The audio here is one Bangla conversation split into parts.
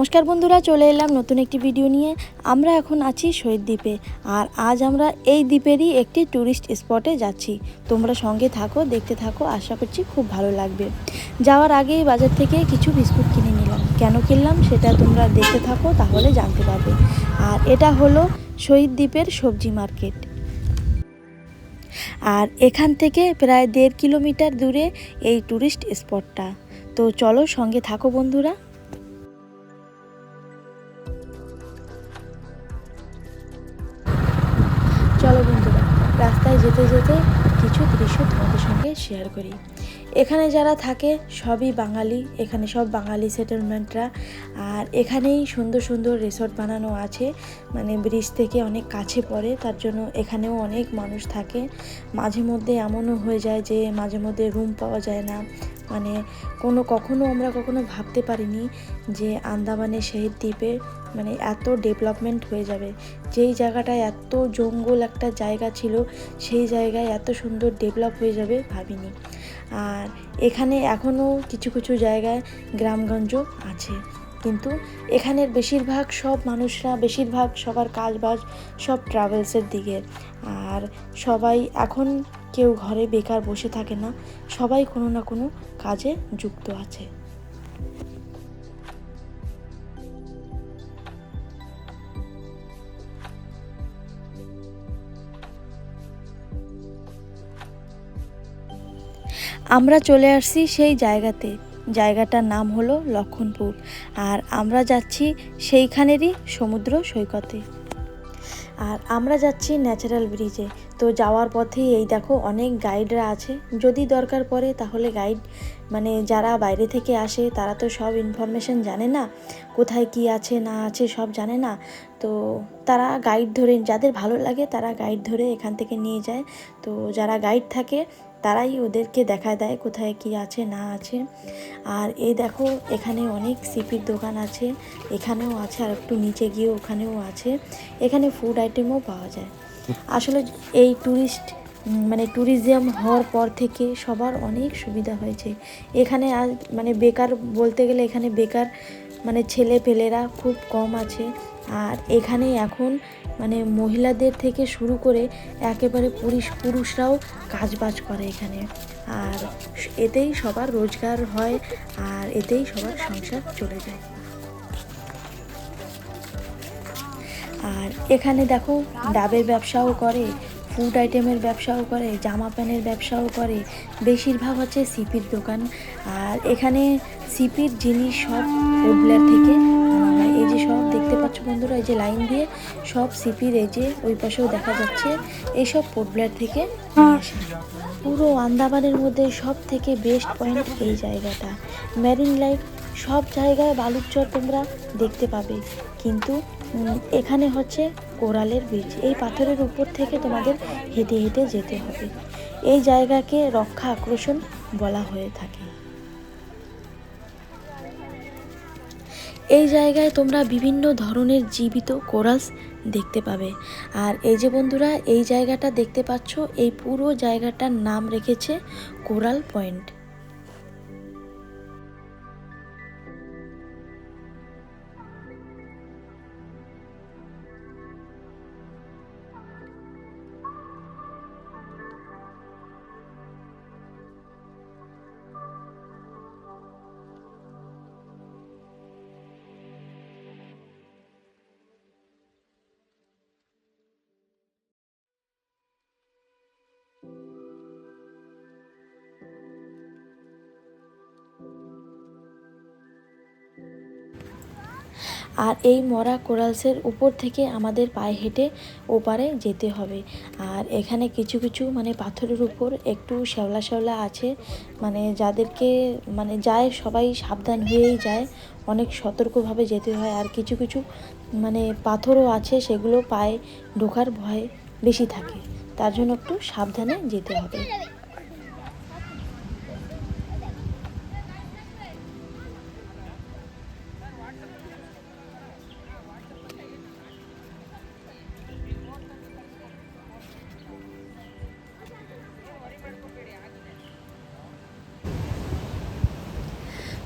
নমস্কার বন্ধুরা, চলে এলাম নতুন একটি ভিডিও নিয়ে। আমরা এখন আছি শহীদ দ্বীপে, আর আজ আমরা এই দ্বীপেরই একটি ট্যুরিস্ট স্পটে যাচ্ছি। তোমরা সঙ্গে থাকো, দেখতে থাকো, আশা করছি খুব ভালো লাগবে। যাওয়ার আগেই বাজার থেকে কিছু বিস্কুট কিনে নিলাম। কেন কিনলাম সেটা তোমরা দেখতে থাকো, তাহলে জানতে পারবে। আর এটা হলো শহীদ দ্বীপের সবজি মার্কেট। আর এখান থেকে প্রায় দেড় কিলোমিটার দূরে এই ট্যুরিস্ট স্পটটা তো চলো সঙ্গে থাকো বন্ধুরা। চলো বন্ধুরা রাস্তায় যেতে যেতে কিছু দৃশ্য তোমাদের সঙ্গে শেয়ার করি। এখানে যারা থাকে সবই বাঙালি, এখানে সব বাঙালি সেটেলমেন্টরা আর এখানেই সুন্দর সুন্দর রিসোর্ট বানানো আছে মানে ব্রিজ থেকে অনেক কাছে পড়ে, তার জন্য এখানেও অনেক মানুষ থাকে। মাঝে মধ্যে এমনও হয়ে যায় যে মাঝে মধ্যে রুম পাওয়া যায় না। মানে কোনো কখনো আমরা কখনো ভাবতে পারিনি যে আন্দামানের শহীদ দ্বীপে মানে এত ডেভেলপমেন্ট হয়ে যাবে। যেই জায়গাটায় এত জঙ্গল একটা জায়গা ছিল, সেই জায়গায় এত সুন্দর ডেভেলপ হয়ে যাবে ভাবিনি। আর এখানে এখনও কিছু কিছু জায়গায় গ্রামগঞ্জ আছে। কিন্তু এখানের বেশিরভাগ সব মানুষরা, বেশিরভাগ সবার কাজ বাজ সব ট্রাভেলসের দিকে। আর সবাই এখন কেউ ঘরে বেকার বসে থাকে না, সবাই কোনো না কোনো কাজে যুক্ত আছে। আমরা চলে আসছি সেই জায়গাতে। জায়গাটার নাম হলো লক্ষণপুর। আর আমরা যাচ্ছি সেইখানেরই সমুদ্র সৈকতে। আর আমরা যাচ্ছি ন্যাচারাল ব্রিজে। তো যাওয়ার পথে এই দেখো অনেক গাইডরা আছে। যদি দরকার পড়ে তাহলে গাইড মানে যারা বাইরে থেকে আসে তারা তো সব ইনফরমেশন জানে না। কোথায় কি আছে, না আছে সব জানে না। তো তারা গাইড ধরে, যাদের ভালো লাগে তারা গাইড ধরে এখান থেকে নিয়ে যায়। তো যারা গাইড থাকে তারাই ওদেরকে দেখা দেয় কোথায় কি আছে, না আছে। আর এই দেখো, এখানে অনেক সিপির দোকান আছে, এখানেও আছে, আর একটু নিচে গিয়ে ওখানেও আছে। এখানে ফুড আইটেমও পাওয়া যায়। আসলে এই ট্যুরিস্ট মানে ট্যুরিজম হওয়ার পর থেকে সবার অনেক সুবিধা হয়েছে। এখানে আজ মানে বেকার বলতে গেলে এখানে বেকার মানে ছেলে পেলেরা খুব কম আছে। আর এখানে এখন মানে মহিলাদের থেকে শুরু করে একেবারে পুরুষ পুরুষরাও কাজ বাজ করে এখানে। আর এতেই সবার রোজগার হয় আর এতেই সবার সংসার চলে যায়। আর এখানে দেখো ডাবের ব্যবসাও করে ফুড আইটেমের ব্যবসাও করে, জামা প্যান্টের ব্যবসাও করে, বেশিরভাগ হচ্ছে সিপির দোকান। আর এখানে সিপির জিনিস সব ফুডলার থেকে এই যে সব দেখতে পাচ্ছ বন্ধুরা, এই যে লাইন দিয়ে সব সিপির এই যে ওই পাশেও দেখা যাচ্ছে এইসব পোর্টব্লেয়ার থেকে। পুরো আন্দামানের মধ্যে সব থেকে বেস্ট পয়েন্ট এই জায়গাটা। ম্যারিন লাইফ সব জায়গায় বালুচর তোমরা দেখতে পাবে। কিন্তু এখানে হচ্ছে কোরালের বীজ এই পাথরের উপর থেকে তোমাদের হেঁটে হেঁটে যেতে হবে। এই জায়গাকে রক্ষা আকর্ষণ বলা হয়ে থাকে। এই জায়গায় তোমরা বিভিন্ন ধরনের জীবিত কোরালস দেখতে পাবে। আর এই যে বন্ধুরা, এই জায়গাটা দেখতে পাচ্ছ, এই পুরো জায়গাটার নাম রেখেছে কোরাল পয়েন্ট। আর এই মরা কোরালসের উপর থেকে আমাদের পায়ে হেঁটে ওপারে যেতে হবে। আর এখানে কিছু কিছু মানে পাথরের উপর একটু শ্যাওলা শ্যাওলা আছে। মানে যাদেরকে মানে যায় সবাই সাবধান হয়েই যায়। অনেক সতর্কভাবে যেতে হয়। আর কিছু কিছু মানে পাথরও আছে, সেগুলো পায়ে ঢোকার ভয় বেশি থাকে। তার জন্য একটু সাবধানে যেতে হবে।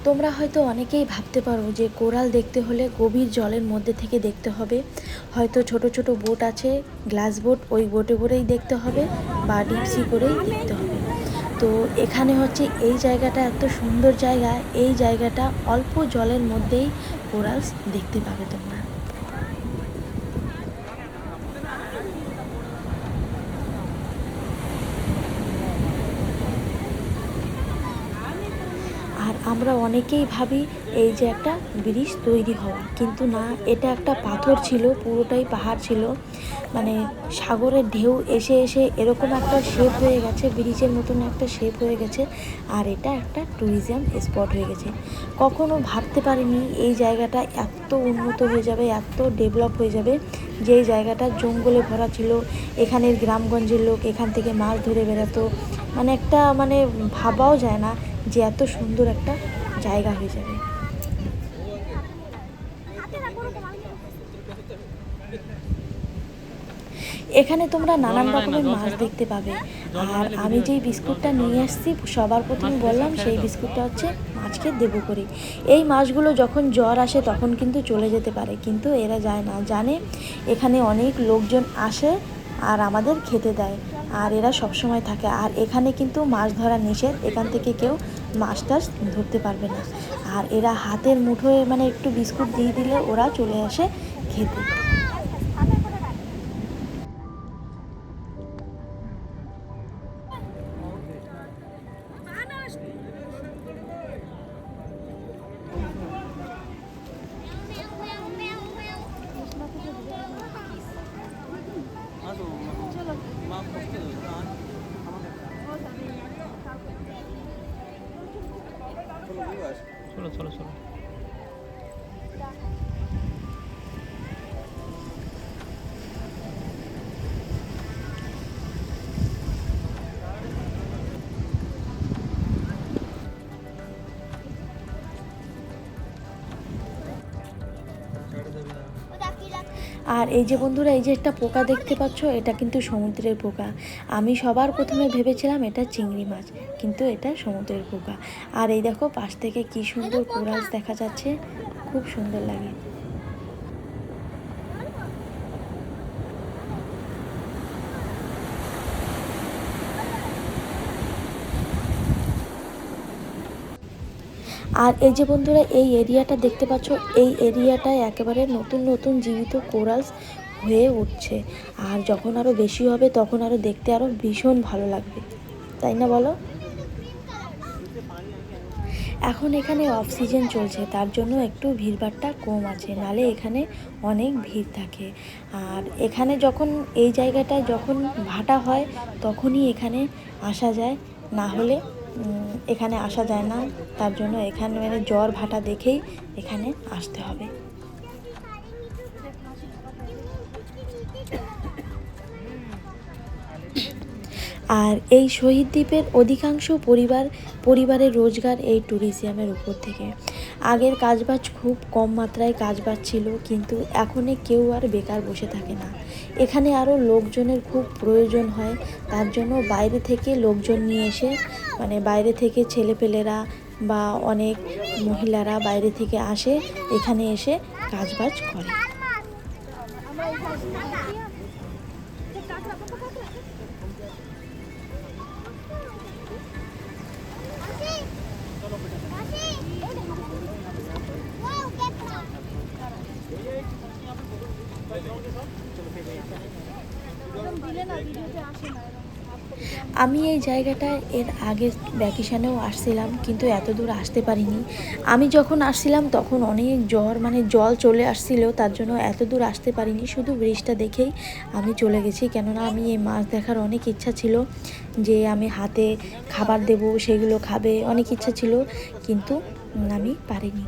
তোমরা হয়তো অনেকেই ভাবতে পারো যে কোরাল দেখতে হলে গভীর জলের মধ্যে থেকে দেখতে হবে। হয়তো ছোট ছোট বোট আছে, গ্লাস বোট, ওই বোটে করেই দেখতে হবে বা ডিপসি করেই দেখতে হবে। তো এখানে হচ্ছে এই জায়গাটা এত সুন্দর জায়গা, এই জায়গাটা অল্প জলের মধ্যেই কোরালস দেখতে পাবে তোমরা আর আমরা অনেকেই ভাবি এই যে একটা ব্রিজ তৈরি হওয়া। কিন্তু না, এটা একটা পাথর ছিল, পুরোটাই পাহাড় ছিল। মানে সাগরের ঢেউ এসে এসে এরকম একটা শেপ হয়ে গেছে, ব্রিজের মতন একটা শেপ হয়ে গেছে। আর এটা একটা ট্যুরিজম স্পট হয়ে গেছে। কখনো ভাবতে পারিনি এই জায়গাটা এত উন্নত হয়ে যাবে, এত ডেভেলপ হয়ে যাবে। যে জায়গাটা জঙ্গলে ভরা ছিল, এখানের গ্রামগঞ্জের লোক এখান থেকে মাছ ধরে বেড়াতো। মানে একটা মানে ভাবাও যায় না যে এত সুন্দর একটা জায়গা হয়ে যাবে। এখানে তোমরা নানান রকমের মাছ দেখতে পাবে। আর আমি যেই বিস্কুটটা নিয়ে আসছি, সবার প্রথমে বললাম, সেই বিস্কুটটা হচ্ছে মাছকে দেবো করে। এই মাছগুলো যখন জ্বর আসে, তখন কিন্তু চলে যেতে পারে, কিন্তু এরা যায় না। জানে এখানে অনেক লোকজন আসে আর আমাদের খেতে দেয়। আর এরা সব সময় থাকে। আর এখানে কিন্তু মাছ ধরা নিষেধ। এখান থেকে কেউ মাছ টাছ ধরতে পারবে না। আর এরা হাতের মুঠোয় মানে একটু বিস্কুট দিয়ে দিলে ওরা চলে আসে খেতে। চলো চলো চলো আর এই যে বন্ধুরা, এই যে একটা পোকা দেখতে পাচ্ছ, এটা কিন্তু সমুদ্রের পোকা। আমি সবার প্রথমে ভেবেছিলাম এটা চিংড়ি মাছ, কিন্তু এটা সমুদ্রের পোকা। আর এই দেখো, পাশ থেকে কি সুন্দর কোরাস দেখা যাচ্ছে, খুব সুন্দর লাগে। আর এই যে বন্ধুরা, এই এরিয়াটা দেখতে পাচ্ছ, এই এরিয়াটায় একেবারে নতুন নতুন জীবিত কোরালস হয়ে উঠছে। আর যখন আরও বেশি হবে, তখন আরও দেখতে আরও ভীষণ ভালো লাগবে। তাই না বলো? এখন এখানে অফ সিজন চলছে, তার জন্য একটু ভিড়ভাড়টা কম আছে, নালে এখানে অনেক ভিড় থাকে। আর এখানে যখন, এই জায়গাটায় যখন ভাটা হয়, তখনই এখানে আসা যায়, না হলে এখানে আসা যায় না। তার জন্য এখানে মানে জ্বর ভাটা দেখেই এখানে আসতে হবে। আর এই শহীদ দ্বীপের অধিকাংশ পরিবার, পরিবারের রোজগার এই ট্যুরিজমের উপর থেকে। আগের কাজবাজ খুব কম মাত্রায় কাজবাজ ছিল, কিন্তু এখন কেউ আর বেকার বসে থাকে না। এখানে আরও লোকজনের খুব প্রয়োজন হয়, তার জন্য বাইরে থেকে লোকজন নিয়ে এসে মানে বাইরে থেকে ছেলেপেলেরা বা অনেক মহিলারা বাইরে থেকে আসে, এখানে এসে কাজবাজ করে। আমি এই জায়গাটায় এর আগে ভ্যাকেশানেও আসছিলাম, কিন্তু এত দূর আসতে পারিনি। আমি যখন আসছিলাম, তখন অনেক জ্বর মানে জল চলে আসছিল, তার জন্য এত দূর আসতে পারিনি, শুধু ব্রিজটা দেখেই আমি চলে গেছি। কেননা আমি এই মাছ দেখার অনেক ইচ্ছা ছিল যে আমি হাতে খাবার দেব, সেগুলো খাবে, অনেক ইচ্ছা ছিল, কিন্তু আমি পারিনি।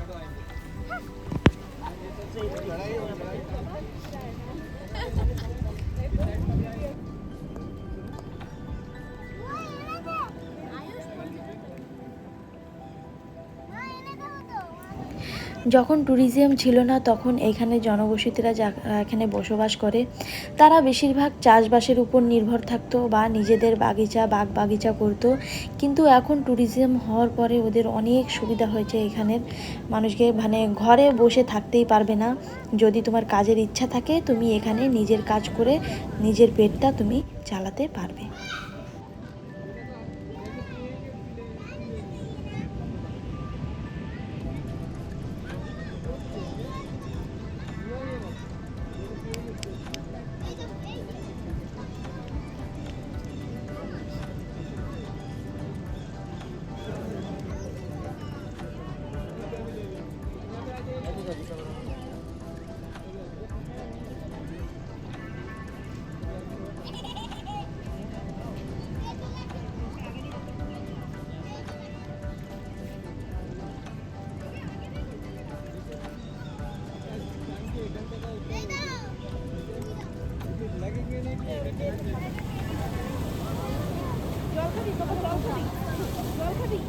যখন ট্যুরিজম ছিল না, তখন এখানে জনবসতিরা এখানে বসবাস করে, তারা বেশিরভাগ চাষবাসের উপর নির্ভর থাকতো বা নিজেদের বাগিচা বাগ বাগিচা করতো। কিন্তু এখন ট্যুরিজম হওয়ার পরে ওদের অনেক সুবিধা হয়েছে এখানের। মানুষকে মানে ঘরে বসে থাকতেই পারবে না। যদি তোমার কাজের ইচ্ছা থাকে, তুমি এখানে নিজের কাজ করে নিজের পেটটা তুমি চালাতে পারবে। Go cutting, go cutting, go cutting.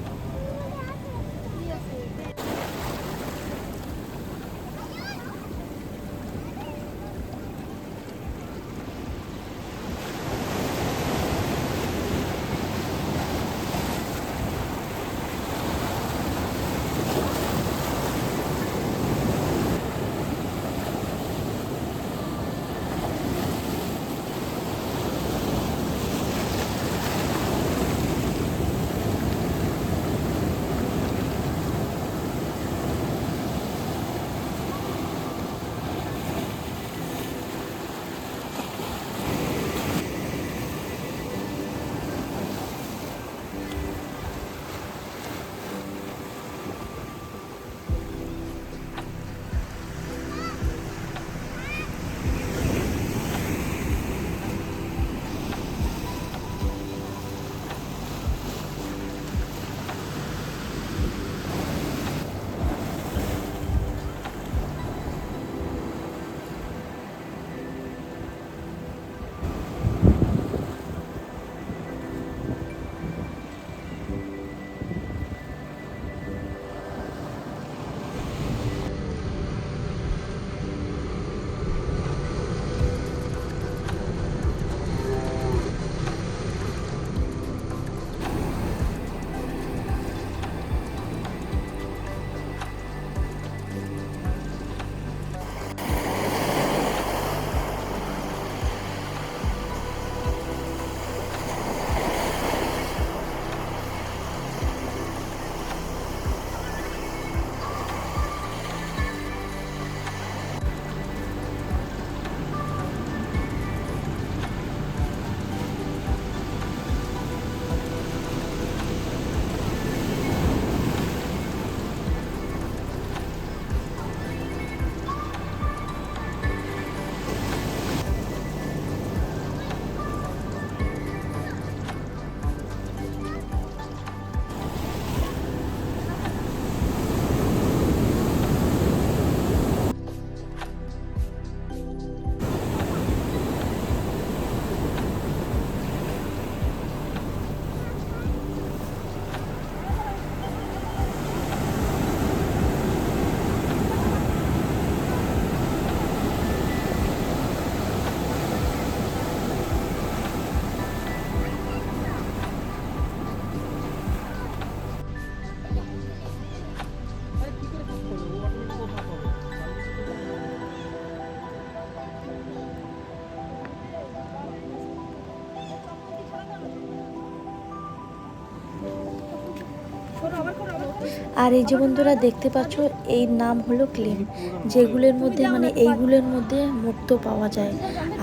আর এই যে বন্ধুরা দেখতে পাচ্ছ এই নাম হলো ক্লেম। যেগুলোর মধ্যে মানে এইগুলোর মধ্যে মুক্ত পাওয়া যায়।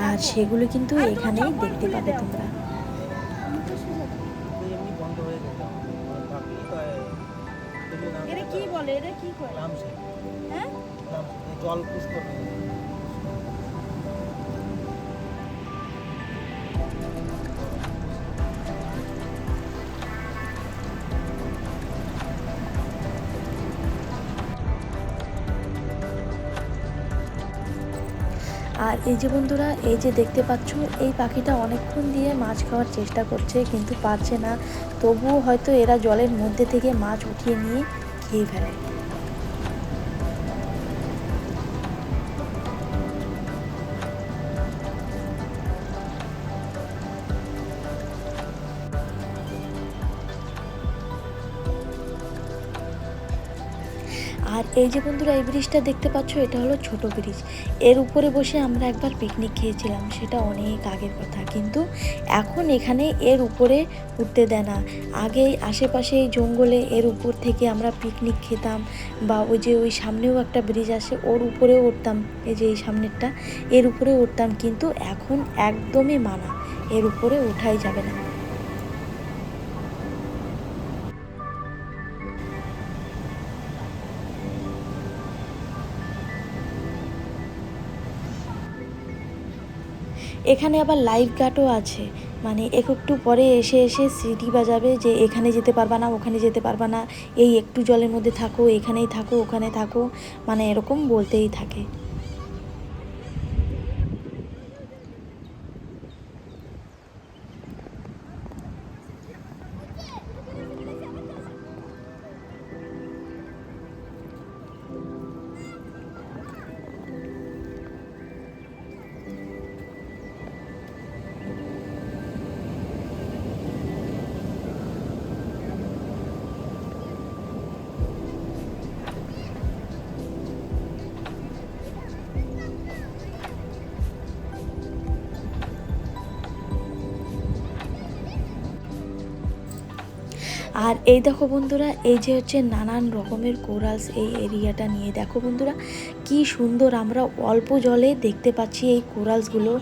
আর সেগুলো কিন্তু এখানেই দেখতে পাবে তোমরা। কি বলে? এরা কি হ্যাঁ? জল পুষ করবে এই যে বন্ধুরা, এই যে দেখতে পাচ্ছ, এই পাখিটা অনেকক্ষণ দিয়ে মাছ খাওয়ার চেষ্টা করছে, কিন্তু পারছে না। তবুও হয়তো এরা জলের মধ্যে থেকে মাছ উঠিয়ে নিয়ে খেয়ে ফেলে। আর এই যে বন্ধুরা, এই ব্রিজটা দেখতে পাচ্ছ, এটা হলো ছোট ব্রিজ। এর উপরে বসে আমরা একবার পিকনিক খেয়েছিলাম, সেটা অনেক আগের কথা। কিন্তু এখন এখানে এর উপরে উঠতে দেয় না। আগে আশেপাশে জঙ্গলে এর উপর থেকে আমরা পিকনিক খেতাম বা ওই যে ওই সামনেও একটা ব্রিজ আসে ওর উপরেও উঠতাম। এই যে এই সামনেরটা, এর উপরে উঠতাম, কিন্তু এখন একদমই মানা, এর উপরে ওঠাই যাবে না। এখানে আবার লাইফ গার্ডও আছে। মানে এক একটু পরে এসে এসে সিটি বাজাবে যে এখানে যেতে পারবা না, ওখানে যেতে পারবা না। এই একটু জলের মধ্যে থাকো, এখানেই থাকো, ওখানে থাকো। মানে এরকম বলতেই থাকে। আর এই দেখো বন্ধুরা, এই যে হচ্ছে নানান রকমের কোরালস এই এরিয়াটা নিয়ে। দেখো বন্ধুরা, কি সুন্দর আমরা অল্প জলে দেখতে পাচ্ছি এই কোরালসগুলো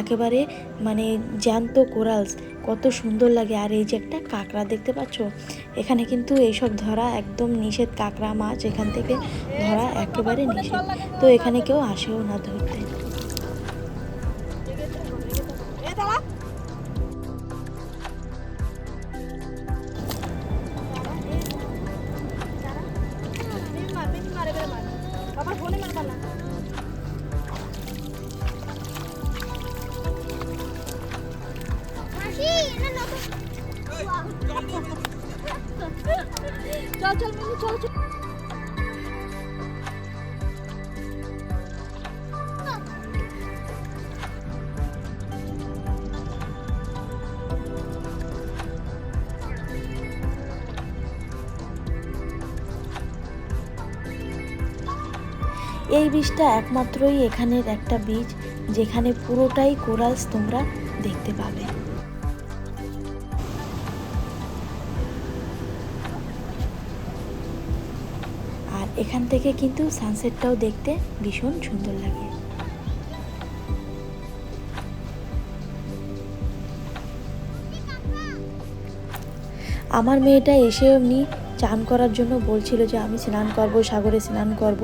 একেবারে মানে জ্যান্ত কোরালস কত সুন্দর লাগে। আর এই যে একটা কাঁকড়া দেখতে পাচ্ছ? এখানে কিন্তু এইসব ধরা একদম নিষেধ কাঁকড়া মাছ, এখান থেকে ধরা একেবারে নিষেধ। তো এখানে কেউ আসেও না ধরতে। বীজটা একমাত্রই এখানের একটা বীজ যেখানে পুরোটাই কোরালস তোমরা দেখতে পাবে। আর এখান থেকে কিন্তু সানসেটটাও দেখতে ভীষণ সুন্দর লাগে। আমার মেয়েটা এসে এমনি চান করার জন্য বলছিল যে আমি স্নান করব, সাগরে স্নান করব।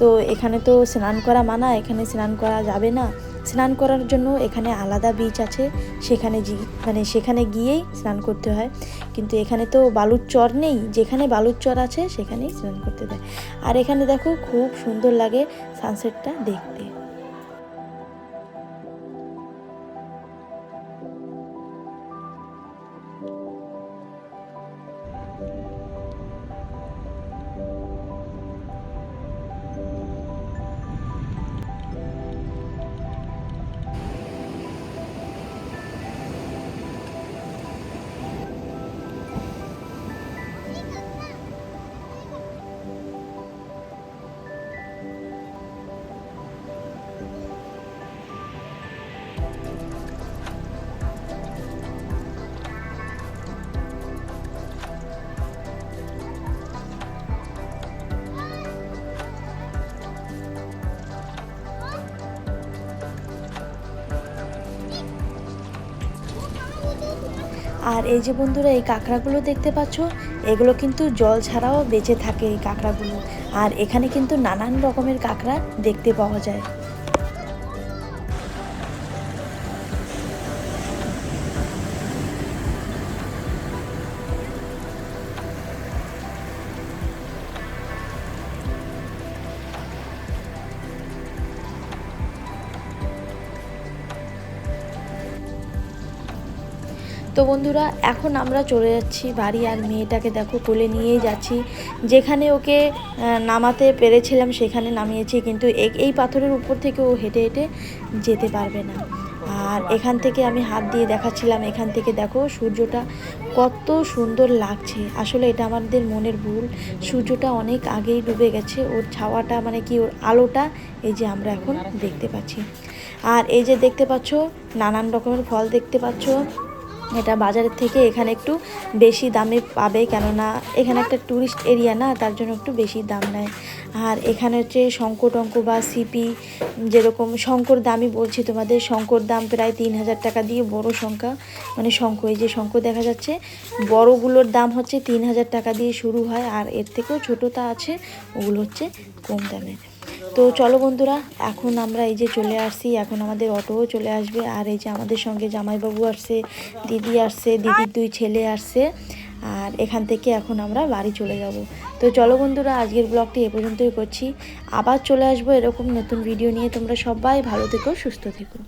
তো এখানে তো স্নান করা মানা, এখানে স্নান করা যাবে না। স্নান করার জন্য এখানে আলাদা বিচ আছে, সেখানে মানে সেখানে গিয়েই স্নান করতে হয়। কিন্তু এখানে তো বালুর চর নেই, যেখানে বালুর চর আছে, সেখানেই স্নান করতে দেয়। আর এখানে দেখো খুব সুন্দর লাগে সানসেটটা দেখতে। আর এই যে বন্ধুরা, এই কাঁকড়াগুলো দেখতে পাচ্ছ, এগুলো কিন্তু জল ছাড়াও বেঁচে থাকে এই কাঁকড়াগুলো। আর এখানে কিন্তু নানান রকমের কাঁকড়া দেখতে পাওয়া যায়। তো বন্ধুরা, এখন আমরা চলে যাচ্ছি বাড়ি আর মেয়েটাকে দেখো কোলে নিয়েই যাচ্ছি। যেখানে ওকে নামাতে পেরেছিলাম সেখানে নামিয়েছি, কিন্তু এই পাথরের উপর থেকে ও হেঁটে হেঁটে যেতে পারবে না। আর এখান থেকে আমি হাত দিয়ে দেখাচ্ছিলাম, এখান থেকে দেখো সূর্যটা কত সুন্দর লাগছে। আসলে এটা আমাদের মনের ভুল, সূর্যটা অনেক আগেই ডুবে গেছে, ওর ছাওয়াটা মানে কি, ওর আলোটা এই যে আমরা এখন দেখতে পাচ্ছি। আর এই যে দেখতে পাচ্ছ, নানান রকমের ফল দেখতে পাচ্ছ এটা বাজারের থেকে এখানে একটু বেশি দামে পাবে কেননা এখানে একটা ট্যুরিস্ট এরিয়া না, তার জন্য একটু বেশি দাম নেয়। আর এখানে হচ্ছে শঙ্কর টঙ্ক বা সিপি যেরকম শঙ্কর দামই বলছি তোমাদের, শঙ্কর দাম প্রায় তিন হাজার টাকা দিয়ে বড় সংখ্যা মানে শঙ্খ এই যে শঙ্খ দেখা যাচ্ছে, বড়গুলোর দাম হচ্ছে তিন হাজার টাকা দিয়ে শুরু হয়, আর এর থেকেও ছোটোটা আছে, ওগুলো হচ্ছে কম দামে। তো চলো বন্ধুরা, এখন আমরা এই যে চলে আসছি, এখন আমাদের অটোও চলে আসবে। আর এই যে আমাদের সঙ্গে জামাইবাবু আসছে, দিদি আসছে, দিদির দুই ছেলে আসছে। আর এখান থেকে এখন আমরা বাড়ি চলে যাব। তো চলো বন্ধুরা, আজকের ব্লগটি এ পর্যন্তই করছি। আবার চলে আসব এরকম নতুন ভিডিও নিয়ে। তোমরা সবাই ভালো থেকো, সুস্থ থেকো।